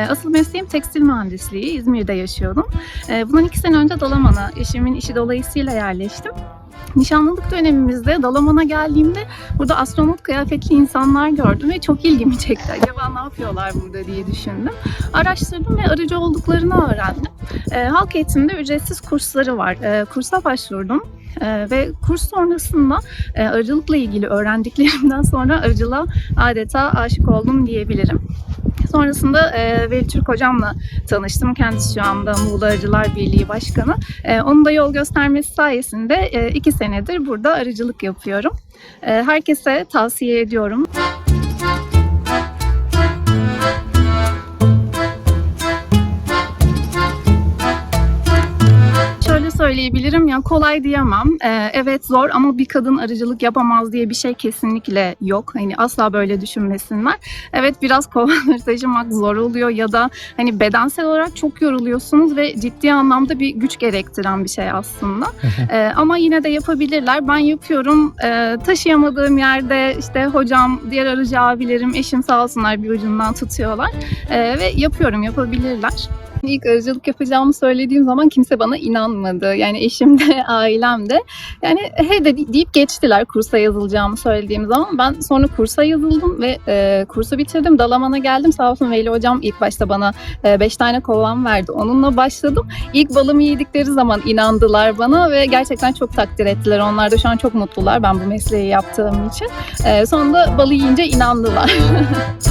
Ee, asıl mesleğim tekstil mühendisliği. İzmir'de yaşıyordum. Ee, bundan iki sene önce Dalaman'a eşimin işi dolayısıyla yerleştim. Nişanlılık dönemimizde Dalaman'a geldiğimde burada astronot kıyafetli insanlar gördüm ve çok ilgimi çekti. Acaba ne yapıyorlar burada diye düşündüm. Araştırdım ve arıcı olduklarını öğrendim. Ee, halk eğitimde ücretsiz kursları var. Ee, kursa başvurdum. Ee, ve kurs sonrasında e, arıcılıkla ilgili öğrendiklerimden sonra arıcılığa adeta aşık oldum diyebilirim. Sonrasında e, Veli Türk hocamla tanıştım. Kendisi şu anda Muğla Arıcılar Birliği Başkanı. E, onun da yol göstermesi sayesinde e, iki senedir burada arıcılık yapıyorum. E, herkese tavsiye ediyorum. Söyleyebilirim ya kolay diyemem. Ee, evet zor ama bir kadın arıcılık yapamaz diye bir şey kesinlikle yok. Hani asla böyle düşünmesinler. Evet biraz kovanları taşımak zor oluyor ya da hani bedensel olarak çok yoruluyorsunuz ve ciddi anlamda bir güç gerektiren bir şey aslında. Ee, ama yine de yapabilirler. Ben yapıyorum. Ee, taşıyamadığım yerde işte hocam, diğer arıcı abilerim, eşim sağ olsunlar bir ucundan tutuyorlar. Ee, ve yapıyorum, yapabilirler. İlk arıcılık yapacağımı söylediğim zaman kimse bana inanmadı. Yani eşim de, ailem de. Yani he de deyip geçtiler kursa yazılacağımı söylediğim zaman. Ben sonra kursa yazıldım ve e, kursu bitirdim. Dalaman'a geldim. Sağ olsun Veli hocam ilk başta bana 5 tane kovan verdi. Onunla başladım. İlk balımı yedikleri zaman inandılar bana ve gerçekten çok takdir ettiler. Onlar da şu an çok mutlular ben bu mesleği yaptığım için. E, sonunda balı yiyince inandılar.